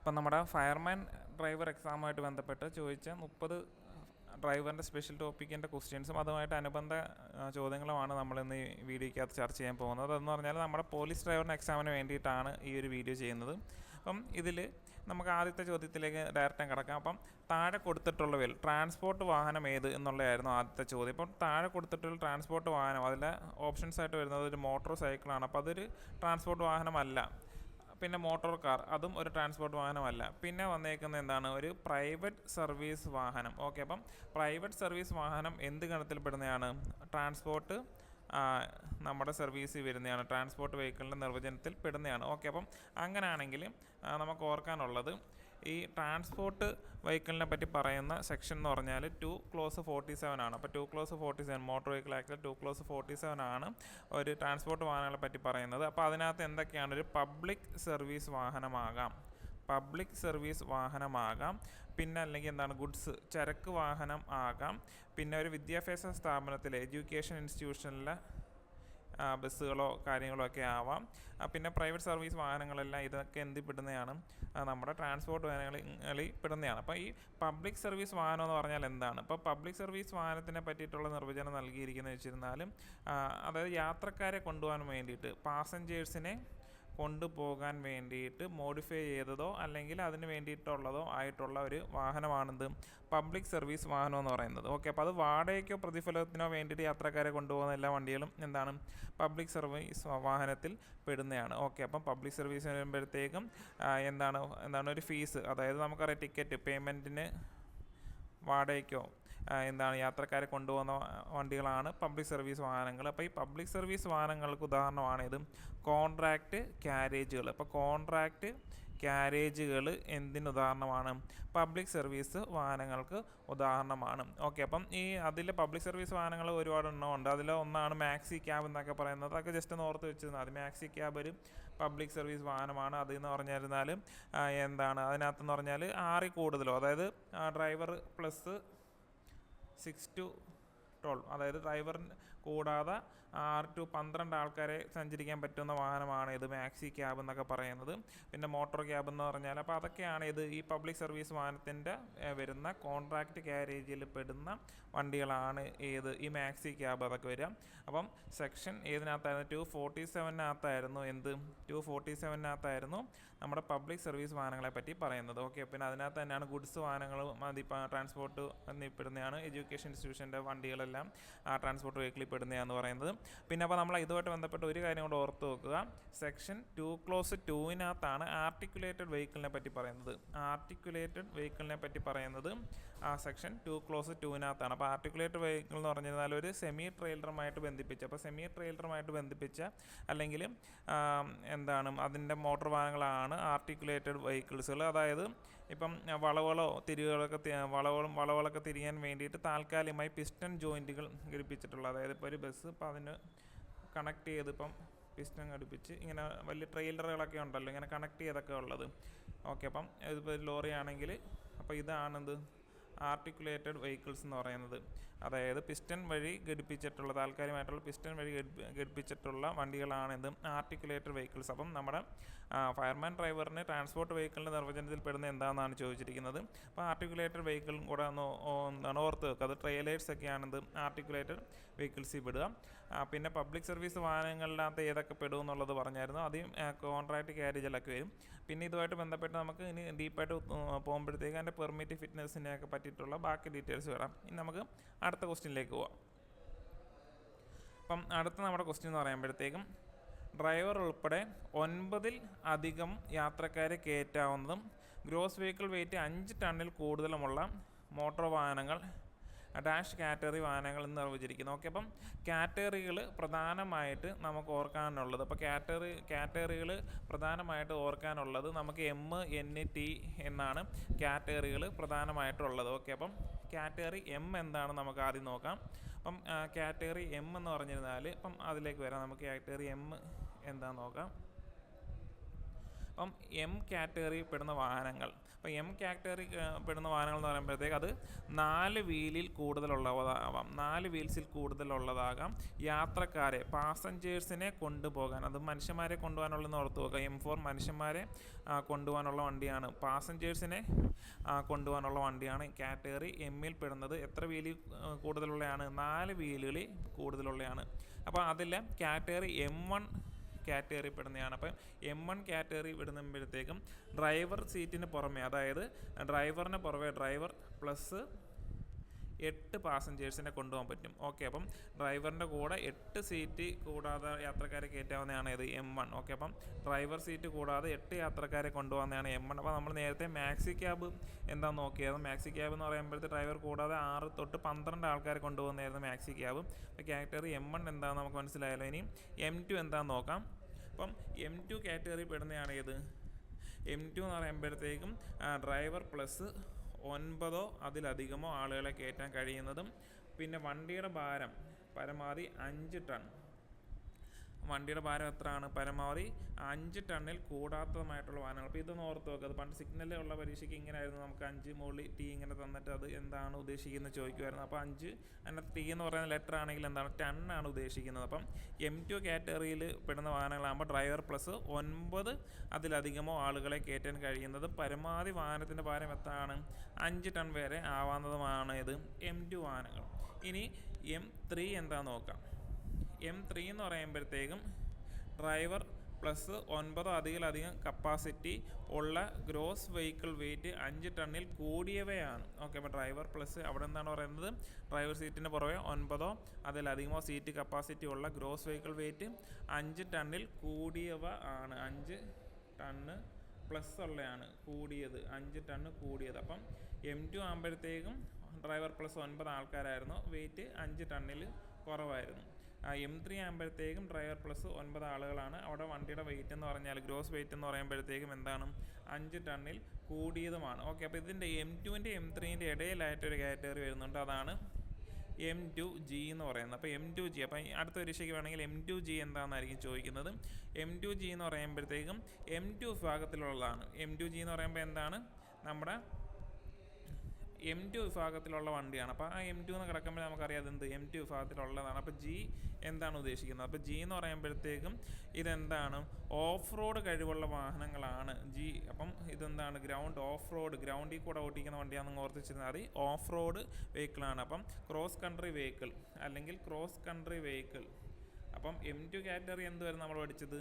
ഇപ്പം നമ്മുടെ fireman driver എക്സാമുമായിട്ട് ബന്ധപ്പെട്ട് ചോദിച്ച മുപ്പത് ഡ്രൈവറിന്റെ സ്പെഷ്യൽ ടോപ്പിക്കിന്റെ ക്വസ്റ്റ്യൻസും അതുമായിട്ട് അനുബന്ധ ചോദ്യങ്ങളുമാണ് നമ്മൾ ഇന്ന് ഈ വീഡിയോയ്ക്കകത്ത് ചർച്ച ചെയ്യാൻ പോകുന്നത്. അതെന്ന് പറഞ്ഞാൽ നമ്മുടെ പോലീസ് ഡ്രൈവറിന്റെ എക്സാമിന് വേണ്ടിയിട്ടാണ് ഈ ഒരു വീഡിയോ ചെയ്യുന്നത്. അപ്പം ഇതിൽ നമുക്ക് ആദ്യത്തെ ചോദ്യത്തിലേക്ക് ഡയറക്റ്റ് കിടക്കാം. അപ്പം താഴെ കൊടുത്തിട്ടുള്ളവയിൽ ട്രാൻസ്പോർട്ട് വാഹനം ഏത് എന്നുള്ളതായിരുന്നു ആദ്യത്തെ ചോദ്യം. അപ്പം താഴെ കൊടുത്തിട്ടുള്ള ട്രാൻസ്പോർട്ട് വാഹനം അതിലെ ഓപ്ഷൻസ് ആയിട്ട് വരുന്നത് ഒരു മോട്ടോർ സൈക്കിളാണ്. അപ്പോൾ അതൊരു ട്രാൻസ്പോർട്ട് വാഹനമല്ല. പിന്നെ മോട്ടോർ കാർ അതും ഒരു ട്രാൻസ്പോർട്ട് വാഹനമല്ല. പിന്നെ വന്നേക്കുന്ന എന്താണ്? ഒരു പ്രൈവറ്റ് സർവീസ് വാഹനം. ഓക്കെ അപ്പം പ്രൈവറ്റ് സർവീസ് വാഹനം എന്ത് ഗണത്തിൽപ്പെടുന്നതാണ്? ട്രാൻസ്പോർട്ട് നമ്മുടെ സർവീസിൽ വരുന്നതാണ്. ട്രാൻസ്പോർട്ട് വെഹിക്കിളിന്റെ നിർവചനത്തിൽ പെടുന്നതാണ് ഓക്കെ അപ്പം അങ്ങനെയാണെങ്കിൽ നമുക്ക് ഓർക്കാനുള്ളത് ഈ ട്രാൻസ്പോർട്ട് വെഹിക്കിളിനെ പറ്റി പറയുന്ന സെക്ഷൻ എന്ന് പറഞ്ഞാൽ ടു ക്ലോസ് ഫോർട്ടി സെവൻ ആണ്. അപ്പോൾ two clause forty seven motor vehicle ആക്ടിൽ two clause forty seven ആണ് ഒരു ട്രാൻസ്പോർട്ട് വാഹനങ്ങളെ പറ്റി പറയുന്നത്. അപ്പോൾ അതിനകത്ത് എന്തൊക്കെയാണ്? ഒരു പബ്ലിക് സർവീസ് വാഹനമാകാം. പബ്ലിക് സർവീസ് വാഹനമാകാം. പിന്നെ അല്ലെങ്കിൽ എന്താണ്? ഗുഡ്സ് ചരക്ക് വാഹനം ആകാം. പിന്നെ ഒരു വിദ്യാഭ്യാസ സ്ഥാപനത്തിലെ എഡ്യൂക്കേഷൻ ഇൻസ്റ്റിറ്റ്യൂഷനിലെ ബസ്സുകളോ കാര്യങ്ങളോ ഒക്കെ ആവാം. പിന്നെ പ്രൈവറ്റ് സർവീസ് വാഹനങ്ങളെല്ലാം ഇതൊക്കെ എന്തിൽ പെടുന്നതാണ് നമ്മുടെ ട്രാൻസ്പോർട്ട് വാഹനങ്ങളിൽ പെടുന്നതാണ്. അപ്പോൾ ഈ പബ്ലിക് സർവീസ് വാഹനം എന്ന് പറഞ്ഞാൽ എന്താണ്? ഇപ്പോൾ പബ്ലിക് സർവീസ് വാഹനത്തിനെ പറ്റിയിട്ടുള്ള നിർവചനം നൽകിയിരിക്കുന്നത് വെച്ചിരുന്നാലും അതായത് യാത്രക്കാരെ കൊണ്ടുപോകാൻ വേണ്ടിയിട്ട് പാസഞ്ചേഴ്സിനെ കൊണ്ടുപോകാൻ വേണ്ടിയിട്ട് മോഡിഫൈ ചെയ്തതോ അല്ലെങ്കിൽ അതിന് വേണ്ടിയിട്ടുള്ളതോ ആയിട്ടുള്ള ഒരു വാഹനമാണിത് പബ്ലിക് സർവീസ് വാഹനം എന്ന് പറയുന്നത്. ഓക്കെ അപ്പോൾ അത് വാടകയ്ക്കോ പ്രതിഫലത്തിനോ വേണ്ടിയിട്ട് യാത്രക്കാരെ കൊണ്ടുപോകുന്ന എല്ലാ വണ്ടികളും എന്താണ്? പബ്ലിക് സർവീസ് വാഹനത്തിൽ പെടുന്നതാണ്. ഓക്കെ അപ്പം പബ്ലിക് സർവീസ് വരുമ്പോഴത്തേക്കും എന്താണ് എന്താണ് ഒരു ഫീസ് അതായത് നമുക്കറിയാം ടിക്കറ്റ് പേയ്മെന്റിന് വാടകയ്ക്കോ എന്താണ് യാത്രക്കാരെ കൊണ്ടുപോകുന്ന വണ്ടികളാണ് പബ്ലിക് സർവീസ് വാഹനങ്ങൾ. അപ്പോൾ ഈ പബ്ലിക് സർവീസ് വാഹനങ്ങൾക്ക് ഉദാഹരണമാണ് ഇത്. കോൺട്രാക്റ്റ് ക്യാരേജുകൾ അപ്പോൾ കോൺട്രാക്റ്റ് ക്യാരേജുകൾ എന്തിന് ഉദാഹരണമാണ്? പബ്ലിക് സർവീസ് വാഹനങ്ങൾക്ക് ഉദാഹരണമാണ്. ഓക്കെ അപ്പം ഈ അതിൽ പബ്ലിക് സർവീസ് വാഹനങ്ങൾ ഒരുപാട് ഉണ്ട്. അതിൽ ഒന്നാണ് മാക്സി ക്യാബ് എന്നൊക്കെ പറയുന്നത്. അതൊക്കെ ജസ്റ്റ് ഒന്ന് ഓർത്ത് വെച്ചിരുന്നത് അത് മാക്സി ക്യാബ് ഒരു പബ്ലിക് സർവീസ് വാഹനമാണ്. അതെന്ന് പറഞ്ഞിരുന്നാൽ ആ, എന്താണ്? അതിനകത്തെന്ന് പറഞ്ഞാൽ ആറിൽ കൂടുതലോ അതായത് driver plus six to twelve അതായത് ഡ്രൈവറിന് കൂടാതെ ആറ് ടു പന്ത്രണ്ട് ആൾക്കാരെ സഞ്ചരിക്കാൻ പറ്റുന്ന വാഹനമാണ് ഇത്. മാക്സി ക്യാബ് എന്നൊക്കെ പറയുന്നത്. പിന്നെ മോട്ടോർ ക്യാബ് എന്ന് പറഞ്ഞാൽ അപ്പോൾ അതൊക്കെയാണ് ഇത് ഈ പബ്ലിക് സർവീസ് വാഹനത്തിന്റെ വരുന്ന കോൺട്രാക്റ്റ് ക്യാരേജിൽ പെടുന്ന വണ്ടികളാണ് ഏത്. ഈ മാക്സി ക്യാബ് അതൊക്കെ വരിക. അപ്പം സെക്ഷൻ ഏതിനകത്തായിരുന്നു? ടു ഫോർട്ടി സെവനകത്തായിരുന്നു എന്ത്? ടു ഫോർട്ടി സെവനകത്തായിരുന്നു നമ്മുടെ പബ്ലിക് സർവീസ് വാഹനങ്ങളെ പറ്റി പറയുന്നത്. ഓക്കെ പിന്നെ അതിനകത്ത് തന്നെയാണ് ഗുഡ്സ് വാഹനങ്ങളും ട്രാൻസ്പോർട്ട് എന്നിപ്പെടുന്നതാണ് എഡ്യൂക്കേഷൻ ഇൻസ്റ്റിറ്റ്യൂഷന്റെ വണ്ടികളെല്ലാം ആ ട്രാൻസ്പോർട്ട് വെഹിക്കിളിൽ പെടുന്നതാണെന്ന് പറയുന്നത്. പിന്നെ അപ്പോൾ നമ്മൾ ഇതുമായിട്ട് ബന്ധപ്പെട്ട് ഒരു കാര്യം കൂടെ ഓർത്ത് നോക്കുക. സെക്ഷൻ ടു ക്ലോസ് ടുവിനകത്താണ് ആർട്ടിക്കുലേറ്റഡ് വെഹിക്കിളിനെ പറ്റി പറയുന്നത്. ആർട്ടിക്കുലേറ്റഡ് വെഹിക്കിളിനെ പറ്റി പറയുന്നത് ആ സെക്ഷൻ ടു ക്ലോസ് ടുവിനകത്താണ് അപ്പോൾ ആർട്ടിക്കുലേറ്റഡ് വെഹിക്കിൾ എന്ന് പറഞ്ഞാൽ ഒരു സെമി ട്രെയിലറുമായിട്ട് ബന്ധിപ്പിച്ച അപ്പോൾ സെമി ട്രെയിലറുമായിട്ട് ബന്ധിപ്പിച്ച അല്ലെങ്കിൽ എന്താണ് അതിന്റെ മോട്ടോർ വാഹനങ്ങളാണ് ആർട്ടിക്കുലേറ്റഡ് വെഹിക്കിൾസുകൾ അതായത് ഇപ്പം വളവുകളോ തിരികളൊക്കെ വളവുകളും വളവുകളൊക്കെ തിരിയാൻ വേണ്ടിയിട്ട് താൽക്കാലികമായി പിസ്റ്റൺ ജോയിന്റുകൾ ഘടിപ്പിച്ചിട്ടുള്ള അതായത് ഇപ്പോൾ ഒരു ബസ് ഇപ്പോൾ അതിന് കണക്ട് ചെയ്ത് ഇപ്പം പിസ്റ്റൺ ഘടിപ്പിച്ച് ഇങ്ങനെ വലിയ ട്രെയിലറുകളൊക്കെ ഉണ്ടല്ലോ ഇങ്ങനെ കണക്ട് ചെയ്തൊക്കെ ഉള്ളത്. ഓക്കെ അപ്പം ഇതിപ്പോൾ ഒരു ലോറി ആണെങ്കിൽ അപ്പോൾ ഇതാണെന്ത് ആർട്ടിക്കുലേറ്റഡ് വെഹിക്കിൾസ് എന്ന് പറയുന്നത്. അതായത് പിസ്റ്റൺ വഴി ഘടിപ്പിച്ചിട്ടുള്ള താൽക്കാലികമായിട്ടുള്ള പിസ്റ്റൺ വഴി ഘടിപ്പി- ഘടിപ്പിച്ചിട്ടുള്ള വണ്ടികളാണ് ആർട്ടിക്കുലേറ്റർ വെഹിക്കിൾസ് അപ്പം നമ്മുടെ ഫയർമാൻ ഡ്രൈവറിന് ട്രാൻസ്പോർട്ട് വെഹിക്കിളിന്റെ നിർവചനത്തിൽ പെടുന്ന എന്താണെന്നാണ് ചോദിച്ചിരിക്കുന്നത്. അപ്പോൾ ആർട്ടിക്കുലേറ്റർ വെഹിക്കിളും കൂടെ ഒന്ന് എന്താണ് ഓർത്ത് വെക്കുക. അത് ട്രെയിലേഴ്സ് ഒക്കെയാണിത് ആർട്ടിക്കുലേറ്റഡ് വെഹിക്കിൾസിൽ പെടുക പിന്നെ പബ്ലിക് സർവീസ് വാഹനങ്ങളിനകത്ത് ഏതൊക്കെ പെടും എന്നുള്ളത് പറഞ്ഞായിരുന്നു. ആദ്യം കോൺട്രാക്ട് ക്യാരേജിലൊക്കെ വരും. പിന്നെ ഇതുമായിട്ട് ബന്ധപ്പെട്ട് നമുക്ക് ഇനി ഡീപ്പായിട്ട് പോകുമ്പോഴത്തേക്ക് അതിന്റെ പെർമിറ്റ് ഫിറ്റ്നസിനെയൊക്കെ പറ്റിയിട്ടുള്ള ബാക്കി ഡീറ്റെയിൽസ് വരാം. ഇനി നമുക്ക് അടുത്ത ക്വസ്റ്റ്യനിലേക്ക് പോവാം. അപ്പം അടുത്ത നമ്മുടെ ക്വസ്റ്റ്യൻ എന്ന് പറയുമ്പോഴത്തേക്കും ഡ്രൈവർ ഉൾപ്പെടെ ഒൻപതിൽ അധികം യാത്രക്കാരെ കയറ്റാവുന്നതും ഗ്രോസ് വെഹിക്കിൾ വെയിറ്റ് അഞ്ച് ടണ്ണിൽ കൂടുതലുമുള്ള മോട്ടോർ വാഹനങ്ങൾ ഡാഷ് കാറ്റഗറി വാഹനങ്ങൾ എന്ന് നിർവചിച്ചിരിക്കുന്നു. ഓക്കെ അപ്പം കാറ്റഗറികൾ പ്രധാനമായിട്ട് നമുക്ക് ഓർക്കാനുള്ളത് അപ്പോൾ കാറ്റഗറി കാറ്റഗറികൾ പ്രധാനമായിട്ട് ഓർക്കാനുള്ളത് നമുക്ക് എം എൻ ടി എന്നാണ് കാറ്റഗറികൾ പ്രധാനമായിട്ടുള്ളത്. ഓക്കെ അപ്പം കാറ്റഗറി എം എന്താണെന്ന് നമുക്ക് ആദ്യം നോക്കാം. അപ്പം കാറ്റഗറി എം എന്ന് പറഞ്ഞിരുന്നാൽ ഇപ്പം അതിലേക്ക് വരാം. നമുക്ക് കാറ്റഗറി എം എന്താണെന്ന് നോക്കാം. അപ്പം എം കാറ്റഗറി പെടുന്ന വാഹനങ്ങൾ. അപ്പം എം കാറ്റഗറി പെടുന്ന വാഹനങ്ങൾ എന്ന് പറയുമ്പോഴത്തേക്ക് അത് നാല് വീലിൽ കൂടുതലുള്ളതാവാം. നാല് വീൽസിൽ കൂടുതലുള്ളതാകാം. യാത്രക്കാരെ പാസഞ്ചേഴ്സിനെ കൊണ്ടുപോകാൻ. അത് മനുഷ്യന്മാരെ കൊണ്ടുപോകാനുള്ളതെന്ന് ഓർത്ത് നോക്കുക. എം ഫോർ മനുഷ്യന്മാരെ കൊണ്ടുപോകാനുള്ള വണ്ടിയാണ്. പാസഞ്ചേഴ്സിനെ കൊണ്ടുപോകാനുള്ള വണ്ടിയാണ്. കാറ്റഗറി എമ്മിൽ പെടുന്നത്. എത്ര വീലിൽ കൂടുതലുള്ളതാണ് നാല് വീലുകളിൽ കൂടുതലുള്ളതാണ് അപ്പോൾ അതിൽ കാറ്റഗറി എം വൺ കാറ്റഗറി പെടുന്നതാണ് അപ്പം എം വൺ കാറ്റഗറി വിടുമ്പോഴത്തേക്കും ഡ്രൈവർ സീറ്റിന് പുറമെ അതായത് ഡ്രൈവറിന് പുറമെ ഡ്രൈവർ പ്ലസ് എട്ട് പാസഞ്ചേഴ്സിനെ കൊണ്ടുപോകാൻ പറ്റും. ഓക്കെ അപ്പം ഡ്രൈവറിന്റെ കൂടെ എട്ട് സീറ്റ് കൂടാതെ യാത്രക്കാരെ കയറ്റാവുന്നതാണ് ഇത് എം വൺ ഓക്കെ അപ്പം ഡ്രൈവർ സീറ്റ് കൂടാതെ എട്ട് യാത്രക്കാരെ കൊണ്ടുപോകുന്നതാണ് എം വൺ അപ്പോൾ നമ്മൾ നേരത്തെ മാക്സി ക്യാബ് എന്താ നോക്കിയത്? മാക്സി ക്യാബ് എന്ന് പറയുമ്പോഴത്തെ ഡ്രൈവർ കൂടാതെ ആറ് തൊട്ട് പന്ത്രണ്ട് ആൾക്കാരെ കൊണ്ടുപോകുന്നതായിരുന്നു മാക്സി ക്യാബ് അപ്പോൾ കാറ്റഗറി എം വൺ എന്താണെന്ന് നമുക്ക് മനസ്സിലായല്ലോ. ഇനി എം ടു എന്താണെന്ന് നോക്കാം. അപ്പം എം ടു കാറ്റഗറി പെടുന്നതാണ് ഏത്? എം ടു എന്ന് പറയുമ്പോഴത്തേക്കും ഡ്രൈവർ പ്ലസ് ഒൻപതോ അതിലധികമോ ആളുകളെ കയറ്റാൻ കഴിയുന്നതും പിന്നെ വണ്ടിയുടെ ഭാരം പരമാവധി അഞ്ച് ടൺ. വണ്ടിയുടെ ഭാരം എത്രയാണ്? പരമാവധി അഞ്ച് ടണ്ണിൽ കൂടാത്തതുമായിട്ടുള്ള വാഹനങ്ങൾ. അപ്പോൾ ഇതൊന്ന് ഓർത്ത് വെക്കുക അത് പണ്ട് സിഗ്നലിൽ ഉള്ള പരീക്ഷയ്ക്ക് ഇങ്ങനെയായിരുന്നു. നമുക്ക് അഞ്ച് മുകളിൽ ടി ഇങ്ങനെ തന്നിട്ട് അത് എന്താണ് ഉദ്ദേശിക്കുന്നത് ചോദിക്കുമായിരുന്നു. അപ്പോൾ അഞ്ച് അതിനകത്ത് ടി എന്ന് പറയുന്ന ലെറ്റർ ആണെങ്കിൽ എന്താണ്? ടൺ ആണ് ഉദ്ദേശിക്കുന്നത്. അപ്പം എം ടു കാറ്റഗറിയിൽ പെടുന്ന വാഹനങ്ങളാകുമ്പോൾ ഡ്രൈവർ പ്ലസ് ഒൻപത് അതിലധികമോ ആളുകളെ കയറ്റാൻ കഴിയുന്നത് പരമാവധി വാഹനത്തിന്റെ ഭാരം എത്രയാണ്? അഞ്ച് ടൺ വരെ ആവാവുന്നതുമാണ് ഇത്. എം ടു വാഹനങ്ങൾ. ഇനി എം ത്രീ എന്താ നോക്കാം. എം ത്രീ എന്ന് പറയുമ്പോഴത്തേക്കും ഡ്രൈവർ പ്ലസ് ഒൻപതോ അതിലധികം കപ്പാസിറ്റി ഉള്ള ഗ്രോസ് വെഹിക്കിൾ വെയിറ്റ് അഞ്ച് ടണ്ണിൽ കൂടിയവയാണ്. ഓക്കെ അപ്പോൾ ഡ്രൈവർ പ്ലസ് അവിടെ എന്താണ് പറയുന്നത്. ഡ്രൈവർ സീറ്റിന് പുറമെ ഒൻപതോ അതിലധികമോ സീറ്റ് കപ്പാസിറ്റി ഉള്ള ഗ്രോസ് വെഹിക്കിൾ വെയിറ്റ് അഞ്ച് ടണ്ണിൽ കൂടിയവ ആണ്. അഞ്ച് ടണ്ണ് പ്ലസ് ഉള്ളതാണ് കൂടിയത്. അഞ്ച് ടണ്ണ് കൂടിയത്. അപ്പം എം ടു ആകുമ്പോഴത്തേക്കും ഡ്രൈവർ പ്ലസ് ഒൻപത് ആൾക്കാരായിരുന്നു. വെയിറ്റ് അഞ്ച് ടണ്ണിൽ കുറവായിരുന്നു. എം ത്രീ ആകുമ്പോഴത്തേക്കും ഡ്രൈവർ പ്ലസ് ഒൻപത് ആളുകളാണ്. അവിടെ വണ്ടിയുടെ വെയിറ്റ് എന്ന് പറഞ്ഞാൽ ഗ്രോസ് വെയിറ്റ് എന്ന് പറയുമ്പോഴത്തേക്കും എന്താണ്? അഞ്ച് ടണ്ണിൽ കൂടിയതുമാണ്. ഓക്കെ അപ്പോൾ ഇതിന്റെ എം ടുവിന്റെ എം ത്രീന്റെ ഇടയിലായിട്ടൊരു കാറ്റഗറി വരുന്നുണ്ട്. അതാണ് എം ടു ജി എന്ന് പറയുന്നത്. അപ്പോൾ എം ടു ജി അപ്പം അടുത്ത പരീക്ഷയ്ക്ക് വേണമെങ്കിൽ എം ടു ജി എന്താണെന്നായിരിക്കും ചോദിക്കുന്നത്. എം ടു ജി എന്ന് പറയുമ്പോഴത്തേക്കും എം ടു വിഭാഗത്തിലുള്ളതാണ് എം ടു ജി എന്ന് പറയുമ്പോൾ എന്താണ്? നമ്മുടെ എം ടു വിഭാഗത്തിലുള്ള വണ്ടിയാണ്. അപ്പോൾ ആ എം ടു എന്ന് കിടക്കുമ്പോൾ നമുക്കറിയാം അതെന്ത്? എം ടു വിഭാഗത്തിലുള്ളതാണ്. അപ്പോൾ ജി എന്താണ് ഉദ്ദേശിക്കുന്നത്? അപ്പോൾ ജി എന്ന് പറയുമ്പോഴത്തേക്കും ഇതെന്താണ്? ഓഫ് റോഡ് കഴിവുള്ള വാഹനങ്ങളാണ് ജി അപ്പം ഇതെന്താണ്? ഗ്രൗണ്ട് ഓഫ് റോഡ് ഗ്രൗണ്ടിൽ കൂടെ ഓടിക്കുന്ന വണ്ടിയാണെന്ന് ഓർത്തിച്ചിരുന്നാൽ മതി ഓഫ് റോഡ് വെഹിക്കിളാണ് അപ്പം ക്രോസ് കൺട്രി വെഹിക്കിൾ അല്ലെങ്കിൽ ക്രോസ് കൺട്രി വെഹിക്കിൾ അപ്പം എം ടു കാറ്റഗറി എന്ത് വരെ നമ്മൾ പഠിച്ചത്?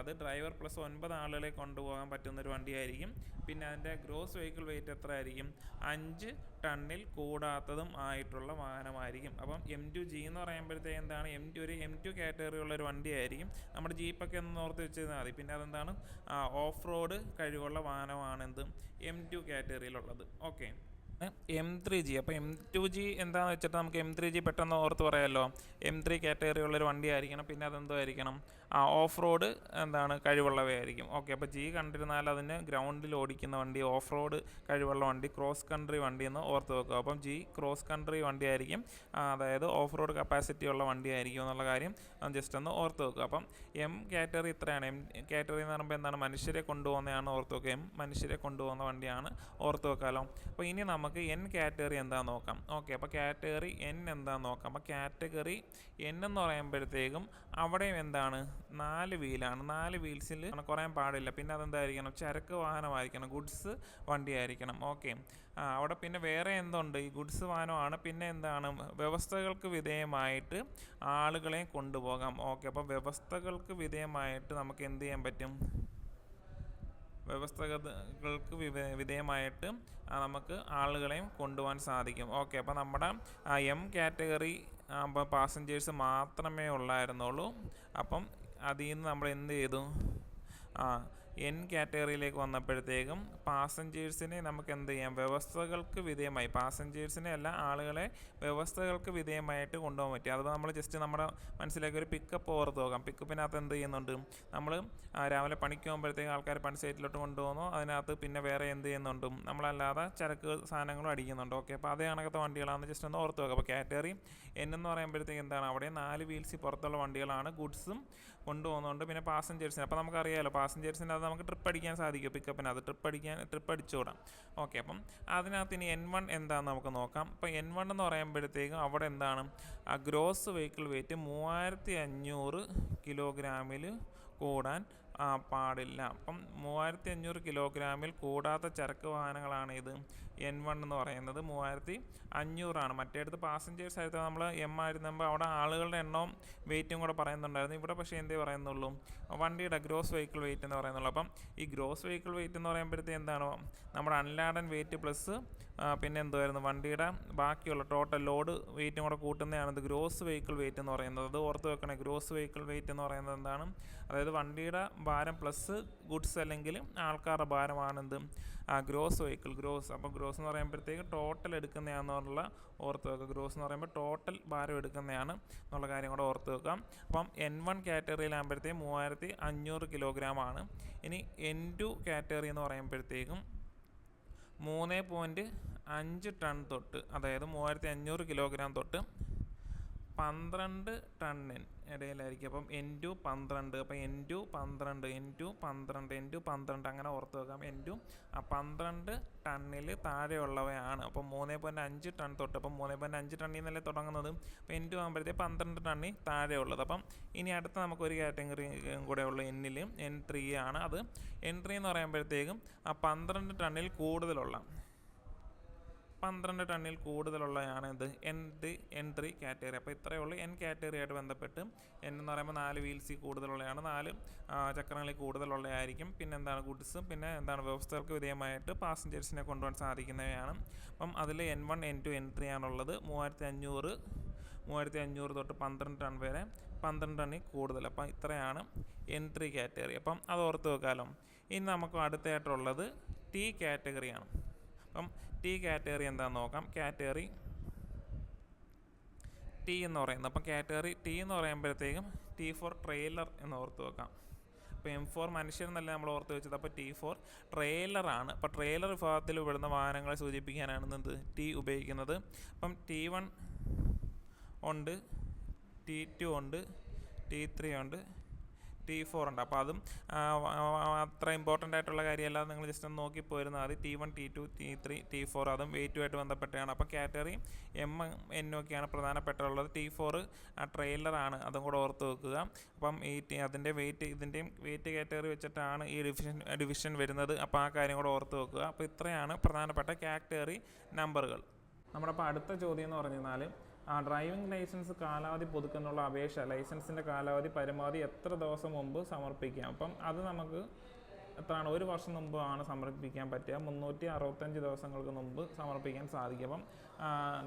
അത് ഡ്രൈവർ പ്ലസ് ഒൻപത് ആളുകളെ കൊണ്ടുപോകാൻ പറ്റുന്ന ഒരു വണ്ടിയായിരിക്കും. പിന്നെ അതിന്റെ ഗ്രോസ് വെഹിക്കിൾ വെയിറ്റ് എത്ര ആയിരിക്കും അഞ്ച് ടണ്ണിൽ കൂടാത്തതും ആയിട്ടുള്ള വാഹനമായിരിക്കും. അപ്പം എം ടു ജി എന്ന് പറയുമ്പോഴത്തേക്ക് എന്താണ്? എം ടു ഒരു എം ടു കാറ്റഗറി ഉള്ള ഒരു വണ്ടിയായിരിക്കും. നമ്മുടെ ജീപ്പൊക്കെ ഒന്ന് ഓർത്ത് വെച്ചിരുന്നാൽ മതി. പിന്നെ അതെന്താണ്? ഓഫ് റോഡ് കഴിവുള്ള വാഹനമാണെന്ത് എം ടു കാറ്റഗറിയിലുള്ളത് ഓക്കെ. എം ത്രീ ജി അപ്പോൾ എം ടു ജി എന്താണെന്ന് വെച്ചിട്ട് നമുക്ക് എം ത്രീ ജി പെട്ടെന്ന് ഓർത്ത് പറയാമല്ലോ എം ത്രീ കാറ്റഗറി ഉള്ളൊരു വണ്ടി ആയിരിക്കണം പിന്നെ അതെന്തോ ആയിരിക്കണം? ആ ഓഫ് റോഡ് എന്താണ് കഴിവുള്ളവയായിരിക്കും. ഓക്കെ അപ്പോൾ ജി കണ്ടിരുന്നാൽ അതിന് ഗ്രൗണ്ടിൽ ഓടിക്കുന്ന വണ്ടി ഓഫ് റോഡ് കഴിവുള്ള വണ്ടി ക്രോസ് കൺട്രി വണ്ടി എന്ന് ഓർത്ത് വെക്കുക. അപ്പം ജി ക്രോസ് കൺട്രി വണ്ടി ആയിരിക്കും അതായത് ഓഫ് റോഡ് കപ്പാസിറ്റി ഉള്ള വണ്ടി ആയിരിക്കും എന്നുള്ള കാര്യം ജസ്റ്റ് ഒന്ന് ഓർത്ത് വെക്കുക. അപ്പം എം കാറ്റഗറി ഇത്രയാണ്. എം കാറ്റഗറി എന്ന് പറയുമ്പോൾ എന്താണ്? മനുഷ്യരെ കൊണ്ടുപോകുന്നതാണ് ഓർത്ത് വെക്കുക. എം മനുഷ്യരെ കൊണ്ടുപോകുന്ന വണ്ടിയാണ് ഓർത്ത് വെക്കാമല്ലോ അപ്പോൾ ഇനി നമുക്ക് എൻ കാറ്റഗറി എന്താണെന്ന് നോക്കാം. ഓക്കെ അപ്പോൾ കാറ്റഗറി എൻ എന്താണെന്ന് നോക്കാം. അപ്പോൾ കാറ്റഗറി എൻ എന്ന് പറയുമ്പോഴത്തേക്കും അവിടെയും എന്താണ്? നാല് വീലാണ്. നാല് വീൽസിൽ കുറയാൻ പാടില്ല. പിന്നെ അതെന്തായിരിക്കണം? ചരക്ക് വാഹനമായിരിക്കണം. ഗുഡ്സ് വണ്ടി ആയിരിക്കണം ഓക്കെ. ആ അവിടെ പിന്നെ വേറെ എന്തുണ്ട്? ഈ ഗുഡ്സ് വാഹനമാണ് പിന്നെ എന്താണ്? വ്യവസ്ഥകൾക്ക് വിധേയമായിട്ട് ആളുകളെ കൊണ്ടുപോകാം. ഓക്കെ. അപ്പോൾ വ്യവസ്ഥകൾക്ക് വിധേയമായിട്ട് നമുക്ക് എന്ത് ചെയ്യാൻ പറ്റും? വ്യവസ്ഥകൾക്ക് വിധേയമായിട്ട് നമുക്ക് ആളുകളെയും കൊണ്ടുപോകാൻ സാധിക്കും. ഓക്കെ. അപ്പോൾ നമ്മുടെ എം കാറ്റഗറി പാസഞ്ചേഴ്സ് മാത്രമേ ഉള്ളായിരുന്നുള്ളൂ. അപ്പം അതിൽ നിന്ന് നമ്മൾ എന്ത് ചെയ്തു? ആ എൻ കാറ്റഗറിയിലേക്ക് വന്നപ്പോഴത്തേക്കും പാസഞ്ചേഴ്സിനെ നമുക്ക് എന്ത് ചെയ്യാം? വ്യവസ്ഥകൾക്ക് വിധേയമായി പാസഞ്ചേഴ്സിനെ അല്ല ആളുകളെ വ്യവസ്ഥകൾക്ക് വിധേയമായിട്ട് കൊണ്ടുപോകാൻ പറ്റും. അതുപോലെ നമ്മൾ ജസ്റ്റ് നമ്മുടെ മനസ്സിലേക്ക് ഒരു പിക്കപ്പ് ഓർത്ത് നോക്കാം പിക്കപ്പിനകത്ത് എന്ത് ചെയ്യുന്നുണ്ട്? നമ്മൾ രാവിലെ പണിക്ക് പോകുമ്പോഴത്തേക്ക് ആൾക്കാർ പണി സൈറ്റിലോട്ട് കൊണ്ടുപോകുന്നു. അതിനകത്ത് പിന്നെ വേറെ എന്ത് ചെയ്യുന്നുണ്ട്? നമ്മളല്ലാതെ ചരക്ക് സാധനങ്ങളും അടിക്കുന്നുണ്ട്. ഓക്കെ അപ്പോൾ അതേ കണക്കത്തെ വണ്ടികളാണെന്ന് ജസ്റ്റ് ഒന്ന് ഓർത്ത് നോക്കാം അപ്പോൾ കാറ്റഗറി എൻ എന്ന് പറയുമ്പോഴത്തേക്ക് എന്താണ്? അവിടെ നാല് വീൽസിൽ പുറത്തുള്ള വണ്ടികളാണ്. ഗുഡ്സും കൊണ്ടുപോകുന്നുണ്ട് പിന്നെ പാസഞ്ചേഴ്സിന് അപ്പോൾ നമുക്കറിയാമല്ലോ പാസഞ്ചേഴ്സിന്റെ അത് നമുക്ക് ട്രിപ്പ് അടിക്കാൻ സാധിക്കും പിക്കപ്പിന് അത് ട്രിപ്പ് അടിക്കാൻ ട്രിപ്പ് അടിച്ചുകൂടാം. ഓക്കെ അപ്പം അതിനകത്ത് ഇനി എൻ വൺ എന്താണെന്ന് നമുക്ക് നോക്കാം. അപ്പോൾ എൻ വൺ എന്ന് പറയുമ്പോഴത്തേക്കും അവിടെ എന്താണ്? ആ ഗ്രോസ് വെഹിക്കിൾ വെയിറ്റ് മൂവായിരത്തി അഞ്ഞൂറ് കിലോഗ്രാമിൽ കൂടാൻ പാടില്ല. അപ്പം മൂവായിരത്തി അഞ്ഞൂറ് കിലോഗ്രാമിൽ കൂടാത്ത ചരക്ക് വാഹനങ്ങളാണ് ഇത് എൻ വൺ എന്ന് പറയുന്നത് മൂവായിരത്തി അഞ്ഞൂറാണ്. മറ്റേടത്ത് പാസഞ്ചേഴ്സ് ആയിട്ട് നമ്മൾ എം ആയിരുന്നപ്പോൾ അവിടെ ആളുകളുടെ എണ്ണവും വെയിറ്റും കൂടെ പറയുന്നുണ്ടായിരുന്നു. ഇവിടെ പക്ഷേ എന്തേ പറയുന്നുള്ളൂ? വണ്ടിയുടെ ഗ്രോസ് വെഹിക്കിൾ വെയിറ്റ് എന്ന് പറയുന്നുള്ളൂ. അപ്പം ഈ ഗ്രോസ് വെഹിക്കിൾ വെയിറ്റ് എന്ന് പറയുമ്പോഴത്തേ എന്താണ്? നമ്മുടെ അൺലാഡൻ വെയിറ്റ് പ്ലസ് പിന്നെ എന്തുമായിരുന്നു വണ്ടിയുടെ ബാക്കിയുള്ള ടോട്ടൽ ലോഡ് വെയിറ്റും കൂടെ കൂട്ടുന്നതാണ് ഇത് ഗ്രോസ് വെഹിക്കിൾ വെയിറ്റ് എന്ന് പറയുന്നത്. അത് ഓർത്ത് വെക്കണേ ഗ്രോസ് വെഹിക്കിൾ വെയിറ്റ് എന്ന് പറയുന്നത് എന്താണ്? അതായത് വണ്ടിയുടെ ഭാരം പ്ലസ് ഗുഡ്സ് അല്ലെങ്കിൽ ആൾക്കാരുടെ ഭാരമാണ് എന്ത് ആ ഗ്രോസ് വെഹിക്കിൾ ഗ്രോസ്. അപ്പോൾ ഗ്രോസ് എന്ന് പറയുമ്പോഴത്തേക്ക് ടോട്ടൽ എടുക്കുന്നതാണെന്നുള്ള ഓർത്ത് വെക്കുക. ഗ്രോസ് എന്ന് പറയുമ്പോൾ ടോട്ടൽ ഭാരം എടുക്കുന്നതാണ് എന്നുള്ള കാര്യം കൂടെ ഓർത്ത് വെക്കാം അപ്പം എൻ വൺ കാറ്റഗറിയിലാകുമ്പോഴത്തേക്ക് മൂവായിരത്തി അഞ്ഞൂറ് കിലോഗ്രാം ആണ്. ഇനി എൻ ടു കാറ്റഗറി എന്ന് പറയുമ്പോഴത്തേക്കും മൂന്ന് പോയിന്റ് അഞ്ച് ടൺ തൊട്ട് അതായത് മൂവായിരത്തി അഞ്ഞൂറ് കിലോഗ്രാം തൊട്ട് പന്ത്രണ്ട് ടണ്ണിന് ഇടയിലായിരിക്കും. അപ്പം എൻ ടു പന്ത്രണ്ട്. അപ്പം എൻ ടു പന്ത്രണ്ട് എൻ ടു പന്ത്രണ്ട് എൻ ടു പന്ത്രണ്ട് അങ്ങനെ ഓർത്ത് വെക്കാം. എൻ ടു ആ പന്ത്രണ്ട് ടണ്ണിൽ താഴെയുള്ളവയാണ്. അപ്പം മൂന്ന് പോയിന്റ് അഞ്ച് ടൺ തൊട്ട്. അപ്പം മൂന്ന് പോയിന്റ് അഞ്ച് ടണ്ണിൽ നിന്നല്ലേ തുടങ്ങുന്നത്? അപ്പം എൻ ടു ആകുമ്പോഴത്തേക്ക് പന്ത്രണ്ട് ടണ്ണി താഴെയുള്ളത്. അപ്പം ഇനി അടുത്ത നമുക്കൊരു കാറ്റഗറി കൂടെ ഉള്ളു എന്നിൽ എൻ ത്രീ ആണ്. അത് എൻ ത്രീ എന്ന് പറയുമ്പോഴത്തേക്കും ആ പന്ത്രണ്ട് ടണ്ണിൽ കൂടുതലുള്ള പന്ത്രണ്ട് ടണ്ണിൽ കൂടുതലുള്ളതാണ് ഇത് N three N three category. അപ്പോൾ ഇത്രയേ ഉള്ളൂ. എൻ കാറ്റഗറി ആയിട്ട് ബന്ധപ്പെട്ട് എൻ എന്ന് പറയുമ്പോൾ നാല് വീൽസിൽ കൂടുതലുള്ളതാണ് നാല് ചക്രങ്ങളിൽ കൂടുതലുള്ളതായിരിക്കും പിന്നെ എന്താണ് ഗുഡ്സ്? പിന്നെ എന്താണ് വ്യവസ്ഥകൾക്ക് വിധേയമായിട്ട് പാസഞ്ചേഴ്സിനെ കൊണ്ടുപോകാൻ സാധിക്കുന്നവയാണ്. അപ്പം അതിൽ N one N two N three ആണുള്ളത്. മൂവായിരത്തി അഞ്ഞൂറ് മൂവായിരത്തി അഞ്ഞൂറ് തൊട്ട് പന്ത്രണ്ട് ടൺ വരെ പന്ത്രണ്ട് ടണ്ണിൽ കൂടുതൽ. അപ്പം ഇത്രയാണ് എൻ ത്രീ കാറ്റഗറി. അപ്പം അത് ഓർത്ത് വെക്കാലോ. ഇനി നമുക്ക് അടുത്തായിട്ടുള്ളത് ടി കാറ്റഗറിയാണ്. അപ്പം ടി കാറ്റഗറി എന്താണെന്ന് നോക്കാം. കാറ്റഗറി ടി എന്ന് പറയുന്നത്. അപ്പം കാറ്റഗറി ടി എന്ന് പറയുമ്പോഴത്തേക്കും ടി ഫോർ ട്രെയിലർ എന്ന് ഓർത്ത് വെക്കാം. അപ്പോൾ എം ഫോർ മനുഷ്യർ എന്നല്ല നമ്മൾ ഓർത്ത് വെച്ചത്. അപ്പോൾ ടി ഫോർ ട്രെയിലറാണ് അപ്പോൾ ട്രെയിലർ വിഭാഗത്തിൽ വിടുന്ന വാഹനങ്ങളെ സൂചിപ്പിക്കാനാണ് എന്ത്? ടി ഉപയോഗിക്കുന്നത്. അപ്പം ടി വൺ ഉണ്ട് ടി ടു ഉണ്ട് ടി ത്രീ ഉണ്ട് ടി ഫോർ ഉണ്ട്. അപ്പോൾ അതും അത്ര ഇമ്പോർട്ടന്റ് ആയിട്ടുള്ള കാര്യമല്ല നിങ്ങൾ ജസ്റ്റ് ഒന്ന് നോക്കി പോയിരുന്നാൽ മതി. T one T two T three T four അതും വെയിറ്റുമായിട്ട് ബന്ധപ്പെട്ടാണ് അപ്പോൾ കാറ്റഗറി എം എന്നും ഒക്കെയാണ് പ്രധാനപ്പെട്ടുള്ളത് ടി ഫോർ ആ ട്രെയിലറാണ് അതും കൂടെ ഓർത്ത് വെക്കുക. അപ്പം ഈ അതിന്റെ വെയിറ്റ് ഇതിന്റെയും വെയിറ്റ് കാറ്റഗറി വെച്ചിട്ടാണ് ഈ ഡിവിഷൻ ഡിവിഷൻ വരുന്നത്. അപ്പോൾ ആ കാര്യം കൂടെ ഓർത്ത് വെക്കുക. അപ്പോൾ ഇത്രയാണ് പ്രധാനപ്പെട്ട കാറ്റഗറി നമ്പറുകൾ നമ്മുടെ അപ്പോൾ അടുത്ത ചോദ്യം എന്ന് പറഞ്ഞാൽ ആ ഡ്രൈവിംഗ് ലൈസൻസ് കാലാവധി പുതുക്കുന്നുള്ള അപേക്ഷ ലൈസൻസിന്റെ കാലാവധി പരമാവധി എത്ര ദിവസം മുമ്പ് സമർപ്പിക്കാം? അപ്പം അത് നമുക്ക് എത്രയാണ്? ഒരു വർഷം മുമ്പ് ആണ് സമർപ്പിക്കാൻ പറ്റുക. മുന്നൂറ്റി അറുപത്തഞ്ച് ദിവസങ്ങൾക്ക് മുമ്പ് സമർപ്പിക്കാൻ സാധിക്കും. അപ്പം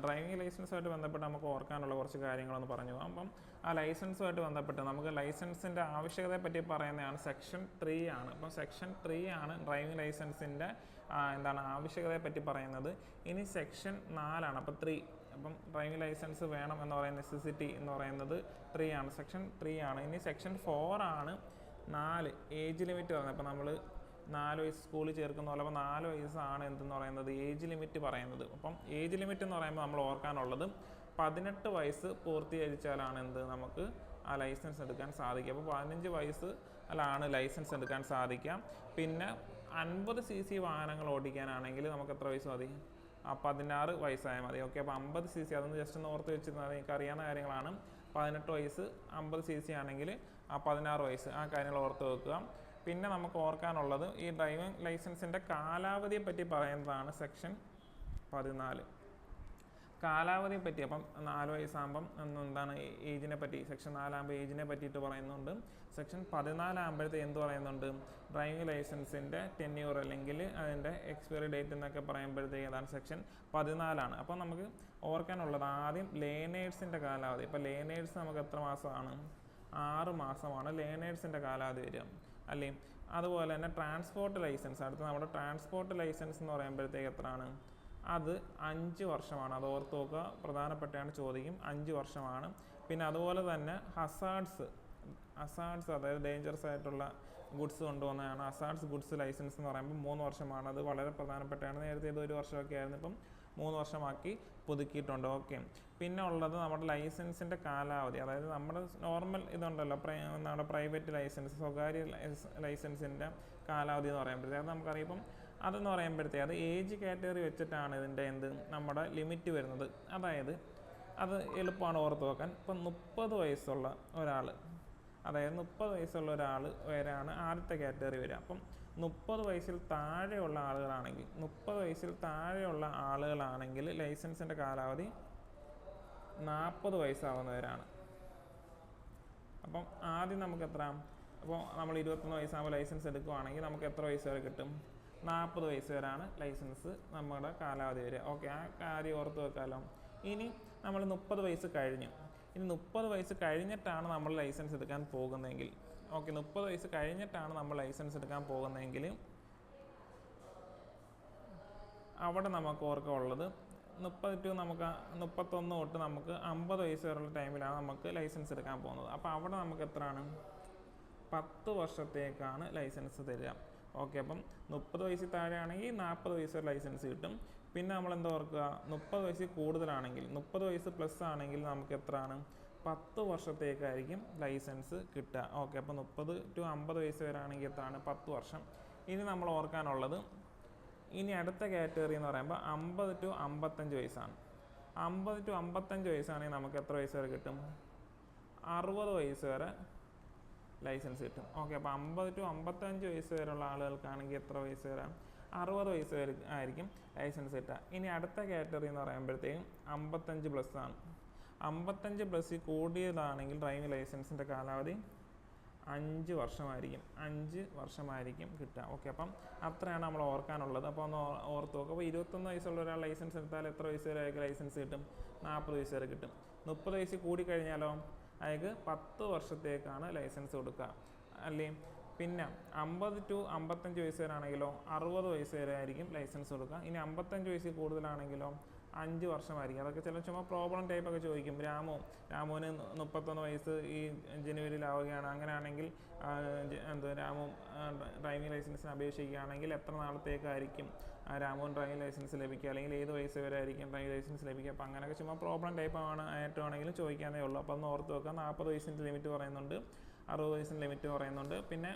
ഡ്രൈവിംഗ് ലൈസൻസുമായിട്ട് ബന്ധപ്പെട്ട് നമുക്ക് ഓർക്കാനുള്ള കുറച്ച് കാര്യങ്ങളൊന്ന് പറഞ്ഞു അപ്പം ആ ലൈസൻസുമായിട്ട് ബന്ധപ്പെട്ട് നമുക്ക് ലൈസൻസിന്റെ ആവശ്യകതയെ പറ്റി പറയുന്നതാണ് സെക്ഷൻ ത്രീ ആണ്. അപ്പം സെക്ഷൻ ത്രീ ആണ് ഡ്രൈവിംഗ് ലൈസൻസിന്റെ എന്താണ് ആവശ്യകതയെ പറ്റി പറയുന്നത്. ഇനി സെക്ഷൻ നാലാണ്. അപ്പോൾ ത്രീ അപ്പം ഡ്രൈവിംഗ് ലൈസൻസ് വേണം എന്ന് പറയുന്ന നെസസിറ്റി എന്ന് പറയുന്നത് ത്രീ ആണ്. സെക്ഷൻ ത്രീ ആണ്. ഇനി സെക്ഷൻ ഫോർ ആണ് നാല്. ഏജ് ലിമിറ്റ് പറയുന്നത് അപ്പോൾ നമ്മൾ നാല് വയസ്സ് സ്കൂളിൽ ചേർക്കുന്ന പോലെ അപ്പോൾ നാല് വയസ്സാണ് എന്തെന്ന് പറയുന്നത്? ഏജ് ലിമിറ്റ് പറയുന്നത്. അപ്പം ഏജ് ലിമിറ്റ് എന്ന് പറയുമ്പോൾ നമ്മൾ ഓർക്കാനുള്ളത് പതിനെട്ട് വയസ്സ് പൂർത്തീകരിച്ചാലാണ് എന്ത് നമുക്ക് ആ ലൈസൻസ് എടുക്കാൻ സാധിക്കുക. അപ്പോൾ പതിനഞ്ച് വയസ്സ് അല്ലാണ് ലൈസൻസ് എടുക്കാൻ സാധിക്കാം പിന്നെ അൻപത് സി സി വാഹനങ്ങൾ ഓടിക്കാനാണെങ്കിൽ നമുക്ക് എത്ര വയസ്സ് മതി? പതിനാറ് വയസ്സായാൽ മതി. ഓക്കെ അപ്പോൾ അമ്പത് സി സി അതൊന്ന് ജസ്റ്റ് ഒന്ന് ഓർത്ത് വെച്ചിരുന്നാൽ നിങ്ങൾക്ക് അറിയാവുന്ന കാര്യങ്ങളാണ്. പതിനെട്ട് വയസ്സ് അമ്പത് സി സി ആണെങ്കിൽ ആ പതിനാറ് വയസ്സ് ആ കാര്യങ്ങൾ ഓർത്ത് വെക്കുക. പിന്നെ നമുക്ക് ഓർക്കാനുള്ളത് ഈ ഡ്രൈവിംഗ് ലൈസൻസിന്റെ കാലാവധിയെ പറ്റി പറയുന്നതാണ് സെക്ഷൻ പതിനാല്. കാലാവധിയെ പറ്റി അപ്പം നാല് വയസ്സാകുമ്പം എന്താണ് ഏജിനെ പറ്റി സെക്ഷൻ നാലാകുമ്പോൾ ഏജിനെ പറ്റിയിട്ട് പറയുന്നുണ്ട്. സെക്ഷൻ പതിനാലാകുമ്പോഴത്തെ എന്ത് പറയുന്നുണ്ട്? ഡ്രൈവിംഗ് ലൈസൻസിന്റെ ടെന്യൂർ അല്ലെങ്കിൽ അതിന്റെ എക്സ്പയറി ഡേറ്റ് എന്നൊക്കെ പറയുമ്പോഴത്തേക്ക് ഏതാണ് സെക്ഷൻ പതിനാലാണ്. അപ്പോൾ നമുക്ക് ഓർക്കാനുള്ളത് ആദ്യം ലേനേഴ്സിന്റെ കാലാവധി. ഇപ്പോൾ ലേനേഴ്സ് നമുക്ക് എത്ര മാസമാണ്? ആറ് മാസമാണ് ലേണേഴ്സിന്റെ കാലാവധി വരിക. അല്ലേ? അതുപോലെ തന്നെ ട്രാൻസ്പോർട്ട് ലൈസൻസ് അടുത്ത നമ്മുടെ ട്രാൻസ്പോർട്ട് ലൈസൻസ് എന്ന് പറയുമ്പോഴത്തേക്ക് എത്രയാണ്? അത് അഞ്ച് വർഷമാണ്. അത് ഓർത്ത് നോക്കുക. പ്രധാനപ്പെട്ടാണ് ചോദിക്കും അഞ്ച് വർഷമാണ്. പിന്നെ അതുപോലെ തന്നെ ഹസാഡ്സ് അസാഡ്സ് അതായത് ഡേഞ്ചറസ് ആയിട്ടുള്ള ഗുഡ്സ് കൊണ്ടുവന്നതാണ്. അസാഡ്സ് ഗുഡ്സ് ലൈസൻസ് എന്ന് പറയുമ്പോൾ മൂന്ന് വർഷമാണ്. അത് വളരെ പ്രധാനപ്പെട്ടാണ് നേരത്തെ ഇത് ഒരു വർഷമൊക്കെ ആയിരുന്നു. ഇപ്പം മൂന്ന് വർഷമാക്കി പുതുക്കിയിട്ടുണ്ട്. ഓക്കെ. പിന്നെ ഉള്ളത് നമ്മുടെ ലൈസൻസിന്റെ കാലാവധി. അതായത് നമ്മുടെ നോർമൽ ഇതുണ്ടല്ലോ നമ്മുടെ പ്രൈവറ്റ് ലൈസൻസ് സ്വകാര്യ ലൈസൻസിന്റെ കാലാവധി എന്ന് പറയുമ്പോഴത്തേക്ക് നമുക്കറിയാം. ഇപ്പം അതെന്ന് പറയുമ്പോഴത്തേക്ക് അത് ഏജ് കാറ്റഗറി വെച്ചിട്ടാണ് ഇതിന്റെ എന്ത് നമ്മുടെ ലിമിറ്റ് വരുന്നത്. അതായത് അത് എളുപ്പമാണ് ഓർത്ത് വെക്കാൻ. ഇപ്പം മുപ്പത് വയസ്സുള്ള ഒരാൾ അതായത് മുപ്പത് വയസ്സുള്ള ഒരാൾ വരെയാണ് ആദ്യത്തെ കാറ്റഗറി വരിക. അപ്പം മുപ്പത് വയസ്സിൽ താഴെയുള്ള ആളുകളാണെങ്കിൽ മുപ്പത് വയസ്സിൽ താഴെയുള്ള ആളുകളാണെങ്കിൽ ലൈസൻസിന്റെ കാലാവധി നാൽപ്പത് വയസ്സാവുന്നവരാണ്. അപ്പം ആദ്യം നമുക്ക് എത്ര അപ്പോൾ നമ്മൾ ഇരുപത്തൊന്ന് വയസ്സാകുമ്പോൾ ലൈസൻസ് എടുക്കുവാണെങ്കിൽ നമുക്ക് എത്ര വയസ്സ് വരെ കിട്ടും? നാൽപ്പത് വയസ്സ് വരെയാണ് ലൈസൻസ് നമ്മുടെ കാലാവധി വരെ. ഓക്കെ ആ കാര്യം ഓർത്ത് വെക്കാമല്ലോ ഇനി നമ്മൾ മുപ്പത് വയസ്സ് കഴിഞ്ഞു. ഇനി മുപ്പത് വയസ്സ് കഴിഞ്ഞിട്ടാണ് നമ്മൾ ലൈസൻസ് എടുക്കാൻ പോകുന്നതെങ്കിൽ. ഓക്കെ മുപ്പത് വയസ്സ് കഴിഞ്ഞിട്ടാണ് നമ്മൾ ലൈസൻസ് എടുക്കാൻ പോകുന്നതെങ്കിൽ അവിടെ നമുക്ക് ഓർക്കമുള്ളത് മുപ്പത് ടു നമുക്ക് മുപ്പത്തൊന്ന് തൊട്ട് നമുക്ക് അമ്പത് വയസ്സ് വരെയുള്ള ടൈമിലാണ് നമുക്ക് ലൈസൻസ് എടുക്കാൻ പോകുന്നത്. അപ്പോൾ അവിടെ നമുക്ക് എത്രയാണ്? പത്ത് വർഷത്തേക്കാണ് ലൈസൻസ് തരിക. ഓക്കെ അപ്പം മുപ്പത് വയസ്സിൽ താഴെയാണെങ്കിൽ നാൽപ്പത് വയസ്സ് ലൈസൻസ് കിട്ടും. പിന്നെ നമ്മൾ എന്താ ഓർക്കുക? മുപ്പത് വയസ്സിൽ കൂടുതലാണെങ്കിൽ മുപ്പത് വയസ്സ് പ്ലസ് ആണെങ്കിൽ നമുക്ക് എത്രയാണ്? പത്ത് വർഷത്തേക്കായിരിക്കും ലൈസൻസ് കിട്ടുക. ഓക്കെ അപ്പോൾ മുപ്പത് ടു അമ്പത് വയസ്സ് വരെ ആണെങ്കിൽ എത്രയാണ് പത്ത് വർഷം. ഇനി നമ്മൾ ഓർക്കാനുള്ളത് ഇനി അടുത്ത കാറ്റഗറി എന്ന് പറയുമ്പോൾ അമ്പത് ടു അമ്പത്തഞ്ച് വയസ്സാണ്. അമ്പത് ടു അമ്പത്തഞ്ച് വയസ്സാണെങ്കിൽ നമുക്ക് എത്ര വയസ്സ് വരെ കിട്ടും? അറുപത് വയസ്സ് വരെ ലൈസൻസ് കിട്ടും. ഓക്കെ അപ്പോൾ അമ്പത് ടു അമ്പത്തഞ്ച് വയസ്സ് വരെയുള്ള ആളുകൾക്കാണെങ്കിൽ എത്ര വയസ്സ് വരാം? അറുപത് വയസ്സ് വരെ ആയിരിക്കും ലൈസൻസ് കിട്ടുക. ഇനി അടുത്ത കാറ്റഗറി എന്ന് പറയുമ്പോഴത്തേക്കും അമ്പത്തഞ്ച് പ്ലസ് ആണ്. അമ്പത്തഞ്ച് പ്ലസ് കൂടിയതാണെങ്കിൽ ഡ്രൈവിംഗ് ലൈസൻസിന്റെ കാലാവധി അഞ്ച് വർഷമായിരിക്കും. അഞ്ച് വർഷമായിരിക്കും കിട്ടുക. ഓക്കെ അപ്പം അത്രയാണ് നമ്മൾ ഓർക്കാനുള്ളത്. അപ്പോൾ ഒന്ന് ഓർത്ത് നോക്കുക അപ്പോൾ ഇരുപത്തൊന്ന് വയസ്സുള്ള ഒരാൾ ലൈസൻസ് എടുത്താൽ എത്ര വയസ്സ് വരെ ലൈസൻസ് കിട്ടും? നാൽപ്പത് വയസ്സ് വരെ കിട്ടും. മുപ്പത് വയസ്സ് കൂടിക്കഴിഞ്ഞാലോ അയാൾക്ക് പത്ത് വർഷത്തേക്കാണ് ലൈസൻസ് കൊടുക്കുക. അല്ലേ? പിന്നെ അമ്പത് ടു അമ്പത്തഞ്ച് വയസ്സ് വരെ ആണെങ്കിലോ അറുപത് വയസ്സ് വരെ ആയിരിക്കും ലൈസൻസ് കൊടുക്കുക. ഇനി അമ്പത്തഞ്ച് വയസ്സിൽ കൂടുതലാണെങ്കിലോ അഞ്ച് വർഷമായിരിക്കും. അതൊക്കെ ചില ചുമ്മാ പ്രോബ്ലം ടൈപ്പൊക്കെ ചോദിക്കും. രാമു രാമുവിന് മുപ്പത്തൊന്ന് വയസ്സ് ഈ ജനുവരിയിൽ ആവുകയാണ് അങ്ങനെയാണെങ്കിൽ എന്തോ രാമു ഡ്രൈവിംഗ് ലൈസൻസിന് അപേക്ഷിക്കുകയാണെങ്കിൽ എത്ര നാളത്തേക്കായിരിക്കും? ആ രാമോൻ ഡ്രൈവിംഗ് ലൈസൻസ് ലഭിക്കുക അല്ലെങ്കിൽ ഏത് വയസ്സ് വരെ ആയിരിക്കും ഡ്രൈവിംഗ് ലൈസൻസ് ലഭിക്കുക. അപ്പോൾ അങ്ങനെയൊക്കെ ചുമ്മാ പ്രോബ്ലം ടൈപ്പ് ടൈപ്പാണ് ആയിട്ടുവാണെങ്കിലും ചോദിക്കാനേ ഉള്ളൂ. അപ്പോൾ ഒന്ന് ഓർത്ത് വെക്കുക നാൽപ്പത് വയസ്സിന്റെ ലിമിറ്റ് പറയുന്നുണ്ട് അറുപത് വയസ്സിന്റെ ലിമിറ്റ് പറയുന്നുണ്ട്. പിന്നെ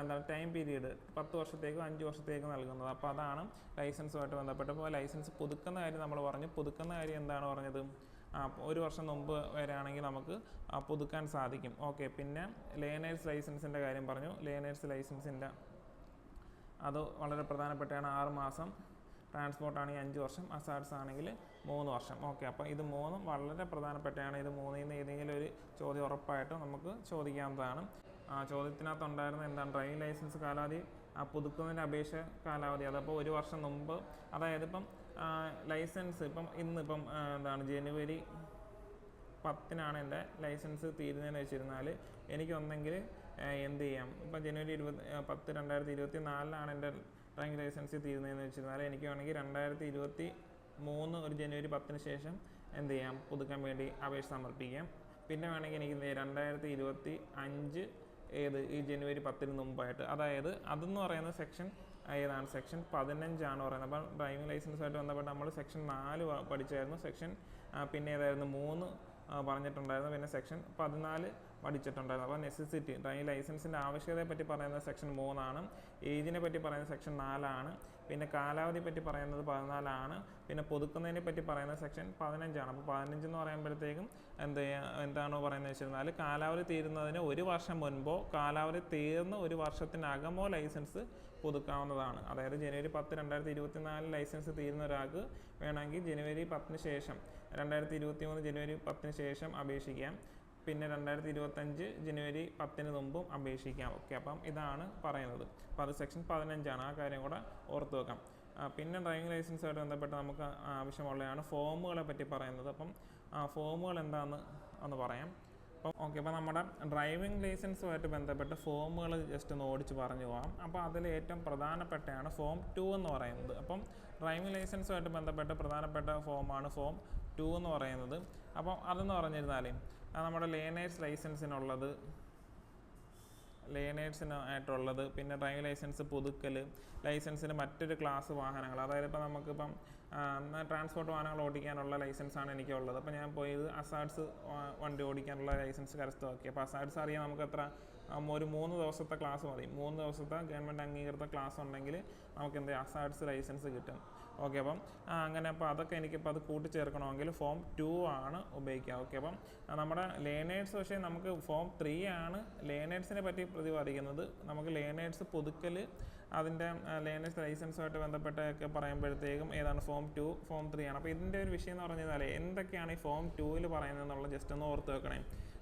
എന്താണ് ടൈം പീരീഡ് പത്ത് വർഷത്തേക്കും അഞ്ച് വർഷത്തേക്കും നൽകുന്നത്. അപ്പോൾ അതാണ് ലൈസൻസുമായിട്ട് ബന്ധപ്പെട്ട് ഇപ്പോൾ ലൈസൻസ് പുതുക്കുന്ന കാര്യം നമ്മൾ പറഞ്ഞു. പുതുക്കുന്ന കാര്യം എന്താണ് പറഞ്ഞത്? ഒരു വർഷം മുമ്പ് വരെയാണെങ്കിൽ നമുക്ക് പുതുക്കാൻ സാധിക്കും. ഓക്കെ പിന്നെ ലേണേഴ്സ് ലൈസൻസിന്റെ കാര്യം പറഞ്ഞു. ലേണേഴ്സ് ലൈസൻസിന്റെ അത് വളരെ പ്രധാനപ്പെട്ടാണ് ആറ് മാസം ട്രാൻസ്പോർട്ട് ആണെങ്കിൽ അഞ്ച് വർഷം അസാഡ്സ് ആണെങ്കിൽ മൂന്ന് വർഷം. ഓക്കെ അപ്പോൾ ഇത് മൂന്നും വളരെ പ്രധാനപ്പെട്ടാണ് ഇത് മൂന്നിൽ നിന്ന് ഏതെങ്കിലും ഒരു ചോദ്യം ഉറപ്പായിട്ടും നമുക്ക് ചോദിക്കാവുന്നതാണ്. ആ ചോദ്യത്തിനകത്ത് ഉണ്ടായിരുന്ന എന്താണ്? ഡ്രൈവിംഗ് ലൈസൻസ് കാലാവധി ആ പുതുക്കുന്നതിന്റെ അപേക്ഷ കാലാവധി അതപ്പോൾ ഒരു വർഷം മുമ്പ്. അതായത് ഇപ്പം ലൈസൻസ് ഇപ്പം ഇന്നിപ്പം എന്താണ് ജനുവരി പത്തിനാണ് എന്റെ ലൈസൻസ് തീരുന്നതെന്ന് വെച്ചിരുന്നാൽ എനിക്ക് ഒന്നെങ്കിൽ എന്ത് ചെയ്യാം? ഇപ്പം ജനുവരി ഇരുപത് പത്ത് രണ്ടായിരത്തി ഇരുപത്തി നാലിലാണ് എന്റെ ഡ്രൈവിംഗ് ലൈസൻസ് തീരുന്നതെന്ന് വെച്ചിരുന്നാൽ എനിക്ക് വേണമെങ്കിൽ രണ്ടായിരത്തി ഇരുപത്തി മൂന്ന് ഒരു ജനുവരി പത്തിന് ശേഷം എന്ത് ചെയ്യാം? പുതുക്കാൻ വേണ്ടി അപേക്ഷ സമർപ്പിക്കാം. പിന്നെ വേണമെങ്കിൽ എനിക്ക് രണ്ടായിരത്തി ഇരുപത്തി അഞ്ച് ഏത്? ഈ ജനുവരി പത്തിന് മുമ്പായിട്ട്. അതായത് അതെന്ന് പറയുന്ന സെക്ഷൻ ഏതാണ്? സെക്ഷൻ പതിനഞ്ചാണ് പറയുന്നത്. അപ്പം ഡ്രൈവിംഗ് ലൈസൻസുമായിട്ട് ബന്ധപ്പെട്ട് നമ്മൾ സെക്ഷൻ നാല് പഠിച്ചായിരുന്നു. സെക്ഷൻ പിന്നെ ഏതായിരുന്നു? മൂന്ന് പറഞ്ഞിട്ടുണ്ടായിരുന്നു. പിന്നെ സെക്ഷൻ പതിനാല് പഠിച്ചിട്ടുണ്ടായിരുന്നു. അപ്പോൾ നെസസിറ്റി ഡ്രൈവിംഗ് ലൈസൻസിന്റെ ആവശ്യകതയെ പറ്റി പറയുന്നത് സെക്ഷൻ മൂന്നാണ്. ഏജിനെ പറ്റി പറയുന്നത് സെക്ഷൻ നാലാണ്. പിന്നെ കാലാവധി പറ്റി പറയുന്നത് പതിനാലാണ്. പിന്നെ പുതുക്കുന്നതിനെ പറ്റി പറയുന്നത് സെക്ഷൻ പതിനഞ്ചാണ്. അപ്പോൾ പതിനഞ്ച് എന്ന് പറയുമ്പോഴത്തേക്കും എന്ത് എന്താണോ പറയുന്നത് വെച്ചിരുന്നാൽ കാലാവധി തീരുന്നതിന് ഒരു വർഷം മുൻപോ കാലാവധി തീർന്ന ഒരു വർഷത്തിനകമോ ലൈസൻസ് പുതുക്കാവുന്നതാണ്. അതായത് ജനുവരി പത്ത് രണ്ടായിരത്തി ഇരുപത്തി നാല് ലൈസൻസ് തീരുന്ന ഒരാൾക്ക് വേണമെങ്കിൽ ജനുവരി പത്തിന് ശേഷം രണ്ടായിരത്തി ഇരുപത്തി മൂന്ന് ജനുവരി പത്തിന് ശേഷം അപേക്ഷിക്കാം. പിന്നെ രണ്ടായിരത്തി ഇരുപത്തഞ്ച് ജനുവരി പത്തിന് മുമ്പും അപേക്ഷിക്കാം. ഓക്കെ അപ്പം ഇതാണ് പറയുന്നത്. അപ്പോൾ അത് സെക്ഷൻ പതിനഞ്ചാണ്. ആ കാര്യം കൂടെ ഓർത്ത് വെക്കാം. പിന്നെ ഡ്രൈവിംഗ് ലൈസൻസുമായിട്ട് ബന്ധപ്പെട്ട് നമുക്ക് ആവശ്യമുള്ളതാണ് ഫോമുകളെ പറ്റി പറയുന്നത്. അപ്പം ആ ഫോമുകൾ എന്താണെന്ന് ഒന്ന് പറയാം. അപ്പം ഓക്കെ അപ്പോൾ നമ്മുടെ ഡ്രൈവിംഗ് ലൈസൻസുമായിട്ട് ബന്ധപ്പെട്ട് ഫോമുകൾ ജസ്റ്റ് ഒന്ന് ഓടിച്ച് പറഞ്ഞു പോകാം അപ്പോൾ അതിൽ ഏറ്റവും പ്രധാനപ്പെട്ടതാണ് ഫോം ടു എന്ന് പറയുന്നത്. അപ്പം ഡ്രൈവിംഗ് ലൈസൻസുമായിട്ട് ബന്ധപ്പെട്ട് പ്രധാനപ്പെട്ട ഫോമാണ് ഫോം ടു എന്ന് പറയുന്നത്. അപ്പം അതെന്ന് പറഞ്ഞിരുന്നാൽ നമ്മുടെ ലേണേഴ്സ് ലൈസൻസിനുള്ളത് ലേണേഴ്സിന് ആയിട്ടുള്ളത് പിന്നെ ഡ്രൈവിംഗ് ലൈസൻസ് പുതുക്കൽ ലൈസൻസിന് മറ്റൊരു ക്ലാസ് വാഹനങ്ങൾ. അതായത് ഇപ്പോൾ നമുക്കിപ്പം ട്രാൻസ്പോർട്ട് വാഹനങ്ങൾ ഓടിക്കാനുള്ള ലൈസൻസാണ് എനിക്കുള്ളത്. അപ്പോൾ ഞാൻ പോയത് അസാഡ്സ് വണ്ടി ഓടിക്കാനുള്ള ലൈസൻസ് കരസ്ഥമാക്കി. അപ്പോൾ അസാഡ്സ് അറിയാം നമുക്ക് എത്ര ഒരു മൂന്ന് ദിവസത്തെ ക്ലാസ് മതി. മൂന്ന് ദിവസത്തെ ഗവൺമെന്റ് അംഗീകൃത ക്ലാസ് ഉണ്ടെങ്കിൽ നമുക്ക് എന്ത് അസാഡ്സ് ലൈസൻസ് കിട്ടും. ഓക്കെ അപ്പം അങ്ങനെ അപ്പോൾ അതൊക്കെ എനിക്കിപ്പോൾ അത് കൂട്ടിച്ചേർക്കണമെങ്കിൽ ഫോം ടു ആണ് ഉപയോഗിക്കുക. ഓക്കെ അപ്പം നമ്മുടെ ലേണേഴ്സ് പക്ഷേ നമുക്ക് ഫോം ത്രീ ആണ് ലേണേഴ്സിനെ പറ്റി പ്രതിപാദിക്കുന്നത്. നമുക്ക് ലേണേഴ്സ് പുതുക്കൽ അതിന്റെ ലേണേഴ്സ് ലൈസൻസുമായിട്ട് ബന്ധപ്പെട്ടൊക്കെ പറയുമ്പോഴത്തേക്കും ഏതാണ് ഫോം ടു ഫോം ത്രീ ആണ്. അപ്പോൾ ഇതിന്റെ ഒരു വിഷയം എന്ന് പറഞ്ഞു കഴിഞ്ഞാൽ എന്തൊക്കെയാണ് ഈ ഫോം ടുവിൽ പറയുന്നത് എന്നുള്ളത് ജസ്റ്റ് ഒന്ന് ഓർത്ത് വെക്കണേ.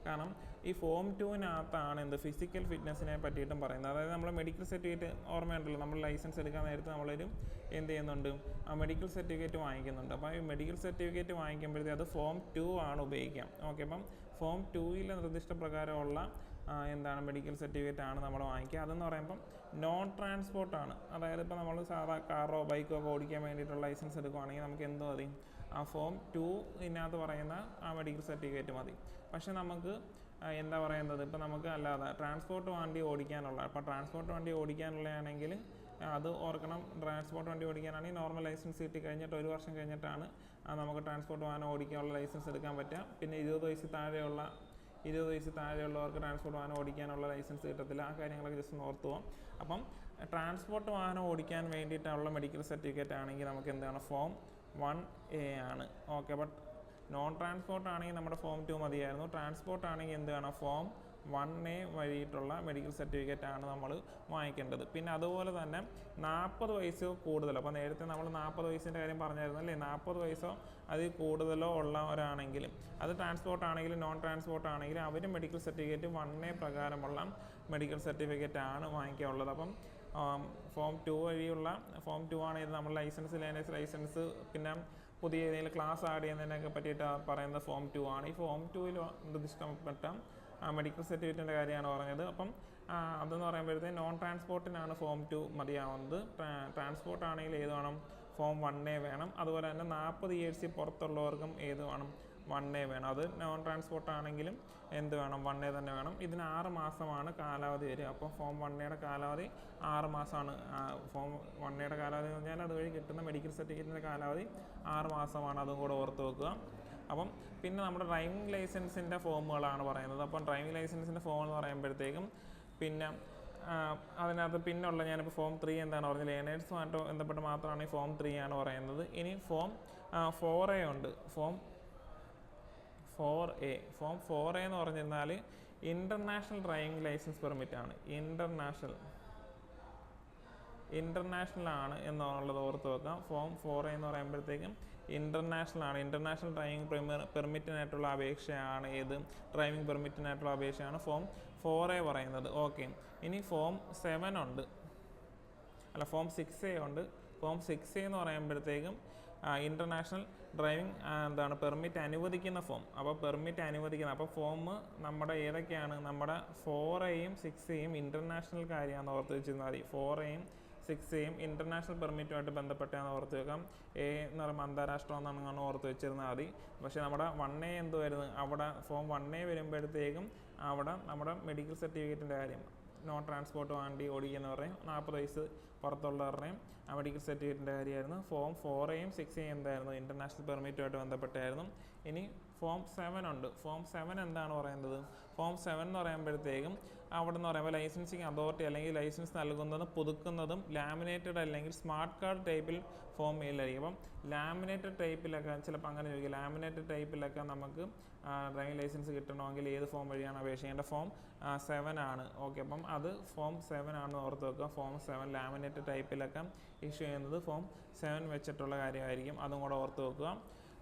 കാരണം ഈ ഫോം ടുവിനകത്താണ് എന്ത് ഫിസിക്കൽ ഫിറ്റ്നസ്സിനെ പറ്റിയിട്ടും പറയുന്നത്. അതായത് നമ്മൾ മെഡിക്കൽ സർട്ടിഫിക്കറ്റ് ഓർമ്മയുണ്ടല്ലോ നമ്മൾ ലൈസൻസ് എടുക്കാൻ നേരത്ത് നമ്മളൊരു എന്ത് ചെയ്യുന്നുണ്ട്? ആ മെഡിക്കൽ സർട്ടിഫിക്കറ്റ് വാങ്ങിക്കുന്നുണ്ട്. അപ്പോൾ ഈ മെഡിക്കൽ സർട്ടിഫിക്കറ്റ് വാങ്ങിക്കുമ്പോഴത്തേ അത് ഫോം ടു ആണ് ഉപയോഗിക്കാം ഓക്കെ അപ്പം ഫോം ടുവിലെ നിർദ്ദിഷ്ട പ്രകാരമുള്ള എന്താണ് മെഡിക്കൽ സർട്ടിഫിക്കറ്റ് ആണ് നമ്മൾ വാങ്ങിക്കുക. അതെന്ന് പറയുമ്പം നോൺ ട്രാൻസ്പോർട്ടാണ് അതായത് ഇപ്പോൾ നമ്മൾ സാധാ കാറോ ബൈക്കോ ഒക്കെ ഓടിക്കാൻ വേണ്ടിയിട്ടുള്ള ലൈസൻസ് എടുക്കുവാണെങ്കിൽ നമുക്ക് എന്തോ മതി ആ ഫോം ടു ഇതിനകത്ത് പറയുന്ന ആ മെഡിക്കൽ സർട്ടിഫിക്കറ്റ് മതി. പക്ഷേ നമുക്ക് എന്താ പറയുന്നത്? ഇപ്പോൾ നമുക്ക് അല്ലാതെ ട്രാൻസ്പോർട്ട് വണ്ടി ഓടിക്കാനുള്ള അപ്പോൾ ട്രാൻസ്പോർട്ട് വണ്ടി ഓടിക്കാനുള്ളതാണെങ്കിൽ അത് ഓർക്കണം. ട്രാൻസ്പോർട്ട് വണ്ടി ഓടിക്കാനാണെങ്കിൽ നോർമൽ ലൈസൻസ് കിട്ടി കഴിഞ്ഞിട്ട് ഒരു വർഷം കഴിഞ്ഞിട്ടാണ് നമുക്ക് ട്രാൻസ്പോർട്ട് വാഹനം ഓടിക്കാനുള്ള ലൈസൻസ് എടുക്കാൻ പറ്റുക. പിന്നെ ഇരുപത് വയസ്സിൽ താഴെയുള്ള ഇരുപത് വയസ്സ് താഴെയുള്ളവർക്ക് ട്രാൻസ്പോർട്ട് വാഹനം ഓടിക്കാനുള്ള ലൈസൻസ് കിട്ടത്തില്ല. ആ കാര്യങ്ങളൊക്കെ ജസ്റ്റ് ഓർത്ത് പോകാം അപ്പം ട്രാൻസ്പോർട്ട് വാഹനം ഓടിക്കാൻ വേണ്ടിയിട്ടുള്ള മെഡിക്കൽ സർട്ടിഫിക്കറ്റ് ആണെങ്കിൽ നമുക്ക് എന്താണ്? ഫോം വൺ എ ആണ്. ഓക്കെ ബട്ട് നോൺ ട്രാൻസ്പോർട്ട് ആണെങ്കിൽ നമ്മുടെ ഫോം ടു മതിയായിരുന്നു. ട്രാൻസ്പോർട്ട് ആണെങ്കിൽ എന്ത് വേണം? ഫോം വൺ എ വഴിയിട്ടുള്ള മെഡിക്കൽ സർട്ടിഫിക്കറ്റ് ആണ് നമ്മൾ വാങ്ങിക്കേണ്ടത്. പിന്നെ അതുപോലെ തന്നെ നാൽപ്പത് വയസ്സ് കൂടുതലോ അപ്പോൾ നേരത്തെ നമ്മൾ നാൽപ്പത് വയസ്സിന്റെ കാര്യം പറഞ്ഞായിരുന്നു അല്ലേ നാൽപ്പത് വയസ്സോ അതിൽ കൂടുതലോ ഉള്ളവരാണെങ്കിലും അത് ട്രാൻസ്പോർട്ട് ആണെങ്കിലും നോൺ ട്രാൻസ്പോർട്ട് ആണെങ്കിലും അവർ മെഡിക്കൽ സർട്ടിഫിക്കറ്റ് വൺ എ പ്രകാരമുള്ള മെഡിക്കൽ സർട്ടിഫിക്കറ്റ് ആണ് വാങ്ങിക്കാനുള്ളത്. അപ്പം ഫോം ടു വഴിയുള്ള ഫോം ടു ആണ് നമ്മൾ ലൈസൻസ് ലേണേഴ്സ് ലൈസൻസ് പിന്നെ പുതിയ ഏതെങ്കിലും ക്ലാസ് ആഡ് ചെയ്യുന്നതിനൊക്കെ പറ്റിയിട്ട് പറയുന്ന ഫോം ടു ആണ്. ഈ ഫോം ടുവിൽ നിർദ്ദിഷ്ടപ്പെട്ട മെഡിക്കൽ സർട്ടിഫിക്കറ്റിന്റെ കാര്യമാണ് പറഞ്ഞത്. അപ്പം അതെന്ന് പറയുമ്പോഴത്തേക്ക് നോൺ ട്രാൻസ്പോർട്ടിനാണ് ഫോം ടു മതിയാവുന്നത് ട്രാൻസ്പോർട്ട് ആണെങ്കിൽ ഏത് വേണം? ഫോം വണ്ണേ വേണം. അതുപോലെ തന്നെ നാൽപ്പത് ഇയേഴ്സിൽ പുറത്തുള്ളവർക്കും ഏത് വേണം? വൺ എ വേണം. അത് നോൺ ട്രാൻസ്പോർട്ട് ആണെങ്കിലും എന്ത് വേണം? വൺ എ തന്നെ വേണം. ഇതിന് ആറ് മാസമാണ് കാലാവധി വരിക. അപ്പോൾ ഫോം വൺ എയുടെ കാലാവധി ആറ് മാസമാണ്. ഫോം വൺ എയുടെ കാലാവധി എന്ന് പറഞ്ഞാൽ അതുവഴി കിട്ടുന്ന മെഡിക്കൽ സർട്ടിഫിക്കറ്റിന്റെ കാലാവധി ആറ് മാസമാണ്. അതും കൂടെ ഓർത്ത് വെക്കുക. അപ്പം പിന്നെ നമ്മുടെ ഡ്രൈവിംഗ് ലൈസൻസിന്റെ ഫോമുകളാണ് പറയുന്നത്. അപ്പം ഡ്രൈവിംഗ് ലൈസൻസിന്റെ ഫോം എന്ന് പറയുമ്പോഴത്തേക്കും പിന്നെ അതിനകത്ത് പിന്നുള്ള ഞാനിപ്പോൾ ഫോം ത്രീ എന്താണ് പറഞ്ഞത് ലേണേഴ്സുമായിട്ട് ബന്ധപ്പെട്ട് മാത്രമാണ് ഈ ഫോം ത്രീ ആണ് പറയുന്നത്. ഇനി ഫോം ഫോർ എ ഉണ്ട്. Form four A form four A എന്ന് പറഞ്ഞിരുന്നാൽ ഇന്റർനാഷണൽ ഡ്രൈവിംഗ് ലൈസൻസ് പെർമിറ്റ് ആണ്. ഇന്റർനാഷണൽ ഇന്റർനാഷണൽ ആണ് എന്നുള്ളത് ഓർത്ത് വെക്കാം. ഫോം ഫോർ എന്ന് പറയുമ്പോഴത്തേക്കും ഇന്റർനാഷണൽ ആണ്. ഇന്റർനാഷണൽ ഡ്രൈവിംഗ് പെർമിറ്റിനായിട്ടുള്ള അപേക്ഷയാണ് ഏത്? ഡ്രൈവിംഗ് പെർമിറ്റിനായിട്ടുള്ള അപേക്ഷയാണ് ഫോം ഫോർ എ പറയുന്നത്. ഓക്കെ ഇനി ഫോം സെവൻ ഉണ്ട്. അല്ല ഫോം സിക്സ് എ ഉണ്ട്. ഫോം സിക്സ് എന്ന് പറയുമ്പോഴത്തേക്കും ഇന്റർനാഷണൽ ഡ്രൈവിംഗ് എന്താണ് പെർമിറ്റ് അനുവദിക്കുന്ന ഫോം അപ്പോൾ പെർമിറ്റ് അനുവദിക്കുന്ന അപ്പോൾ ഫോം നമ്മുടെ ഏതൊക്കെയാണ്? നമ്മുടെ ഫോർ എയും സിക്സ് എയും ഇന്റർനാഷണൽ കാര്യമാണെന്ന് ഓർത്ത് വെച്ചിരുന്നാൽ മതി. ഫോർ എയും സിക്സ് എയും ഇന്റർനാഷണൽ പെർമിറ്റുമായിട്ട് ബന്ധപ്പെട്ടാണ് ഓർത്ത് വെക്കാം. എ എന്ന് പറയുമ്പോൾ അന്താരാഷ്ട്രം എന്നാണ് ഓർത്ത് വെച്ചിരുന്നാൽ മതി. പക്ഷേ നമ്മുടെ വൺ എ എന്തുമായിരുന്നു അവിടെ ഫോം വൺ എ വരുമ്പോഴത്തേക്കും അവിടെ നമ്മുടെ മെഡിക്കൽ സർട്ടിഫിക്കറ്റിന്റെ കാര്യം. നോൺ ട്രാൻസ്പോർട്ട് വണ്ടി ഓടിക്കുന്നവരുടെയും നാൽപ്പത് വയസ്സ് പുറത്തുള്ളവരുടെയും ആ മെഡിക്കൽ സർട്ടിഫിക്കറ്റിന്റെ കാര്യമായിരുന്നു. ഫോം ഫോർ എയും സിക്സ് എയും എന്തായിരുന്നു? ഇന്റർനാഷണൽ പെർമിറ്റുമായിട്ട് ബന്ധപ്പെട്ടായിരുന്നു. ഇനി ഫോം സെവൻ ഉണ്ട്. ഫോം സെവൻ എന്താണ് പറയുന്നത്? ഫോം സെവൻ എന്ന് പറയുമ്പോഴത്തേക്കും അവിടെ നിന്ന് പറയുമ്പോൾ ലൈസൻസിങ് അതോറിറ്റി അല്ലെങ്കിൽ ലൈസൻസ് നൽകുന്നതും പുതുക്കുന്നതും ലാമിനേറ്റഡ് അല്ലെങ്കിൽ സ്മാർട്ട് കാർഡ് ടൈപ്പിൽ ഫോം മെയിലായിരിക്കും അപ്പം ലാമിനേറ്റഡ് ടൈപ്പിലൊക്കെ ചിലപ്പോൾ അങ്ങനെ ചോദിക്കും. ലാമിനേറ്റഡ് ടൈപ്പിലൊക്കെ നമുക്ക് ഡ്രൈവിംഗ് ലൈസൻസ് കിട്ടണമെങ്കിൽ ഏത് ഫോം വഴിയാണ് അപേക്ഷിക്കേണ്ട ഫോം സെവൻ ആണ്. ഓക്കെ അപ്പം അത് ഫോം സെവൻ ആണെന്ന് ഓർത്ത് വെക്കുക. ഫോം സെവൻ ലാമിനേറ്റഡ് ടൈപ്പിലൊക്കെ ഇഷ്യൂ ചെയ്യുന്നത് ഫോം സെവൻ വെച്ചിട്ടുള്ള കാര്യമായിരിക്കും. അതും കൂടെ ഓർത്ത് വെക്കുക.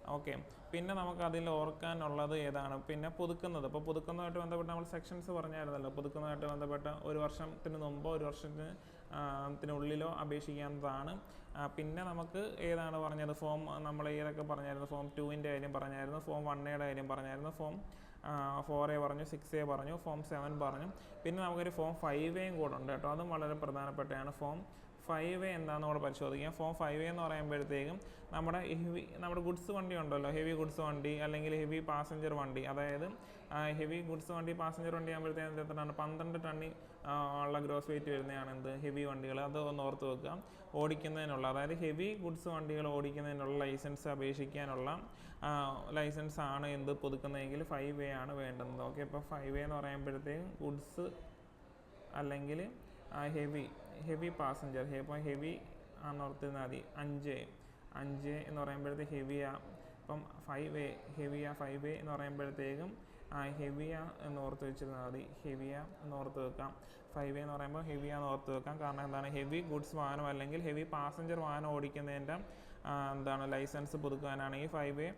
ഓക്കെ പിന്നെ നമുക്ക് അതിൽ ഓർക്കാനുള്ളത് ഏതാണ്? പിന്നെ പുതുക്കുന്നത്. ഇപ്പോൾ പുതുക്കുന്നതുമായിട്ട് ബന്ധപ്പെട്ട് നമ്മൾ സെക്ഷൻസ് പറഞ്ഞായിരുന്നല്ലോ. പുതുക്കുന്നതുമായിട്ട് ബന്ധപ്പെട്ട് ഒരു വർഷത്തിന് മുമ്പോ ഒരു വർഷത്തിന് ത്തിനുള്ളിലോ അപേക്ഷിക്കാവുന്നതാണ്. പിന്നെ നമുക്ക് ഏതാണ് പറഞ്ഞത്? ഫോം നമ്മൾ ഏതൊക്കെ പറഞ്ഞായിരുന്നു? ഫോം ടുവിന്റെ കാര്യം പറഞ്ഞായിരുന്നു. ഫോം വണ്ണയുടെ കാര്യം പറഞ്ഞായിരുന്നു. ഫോം ഫോർ എ പറഞ്ഞു സിക്സ് എ പറഞ്ഞു ഫോം സെവൻ പറഞ്ഞു. പിന്നെ നമുക്കൊരു ഫോം ഫൈവ് എയും കൂടെ ഉണ്ട് കേട്ടോ. അതും വളരെ പ്രധാനപ്പെട്ടതാണ്. ഫോം ഫൈവ് എന്താണെന്ന് കൂടെ പരിശോധിക്കാം. ഫോം ഫൈവ് എന്ന് പറയുമ്പോഴത്തേക്കും നമ്മുടെ ഹെവി നമ്മുടെ ഗുഡ്സ് വണ്ടി ഉണ്ടല്ലോ. ഹെവി ഗുഡ്സ് വണ്ടി അല്ലെങ്കിൽ ഹെവി പാസഞ്ചർ വണ്ടി. അതായത് ഹെവി ഗുഡ്സ് വണ്ടി പാസഞ്ചർ വണ്ടി ആകുമ്പോഴത്തേക്കും എത്രയാണ് പന്ത്രണ്ട് ടണ്ണി ഉള്ള ഗ്രോസ് വെയിറ്റ് വരുന്നതാണ് എന്ത്? ഹെവി വണ്ടികൾ. അത് ഒന്ന് ഓർത്ത് വെക്കുക. ഓടിക്കുന്നതിനുള്ള അതായത് ഹെവി ഗുഡ്സ് വണ്ടികൾ ഓടിക്കുന്നതിനുള്ള ലൈസൻസ് അപേക്ഷിക്കാനുള്ള ലൈസൻസ് ആണ് എന്ത്? പുതുക്കുന്നതെങ്കിൽ ഫൈവ് എ ആണ് വേണ്ടുന്നത് ഓക്കെ ഇപ്പോൾ ഫൈവ് എ എന്ന് പറയുമ്പോഴത്തേക്കും ഗുഡ്സ് അല്ലെങ്കിൽ ഹെവി ഹെവി പാസഞ്ചർ ഇപ്പോൾ ഹെവി ആണെന്ന് മതി. അഞ്ച് അഞ്ച് എന്ന് പറയുമ്പോഴത്തേക്ക് ഹെവിയാ ഇപ്പം ഫൈവ് എ ഹെവിയാ ഫൈവ് എ എന്ന് പറയുമ്പോഴത്തേക്കും ഹെവിയ എന്ന് ഓർത്ത് വെച്ചിരുന്നാൽ മതി. ഹെവിയ എന്ന് ഓർത്ത് വെക്കാം. ഫൈവ് എ എന്ന് പറയുമ്പോൾ ഹെവിയ എന്ന് ഓർത്ത് വെക്കാം. കാരണം എന്താണ്? ഹെവി ഗുഡ്സ് വാഹനം അല്ലെങ്കിൽ ഹെവി പാസഞ്ചർ വാഹനം ഓടിക്കുന്നതിന്റെ എന്താണ്? ലൈസൻസ് പുതുക്കാനാണെങ്കിൽ ഫൈവ് എ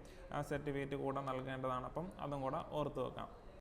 സർട്ടിഫിക്കറ്റ് കൂടെ നൽകേണ്ടതാണ്. അപ്പം അതും കൂടെ ഓർത്ത് വെക്കാം.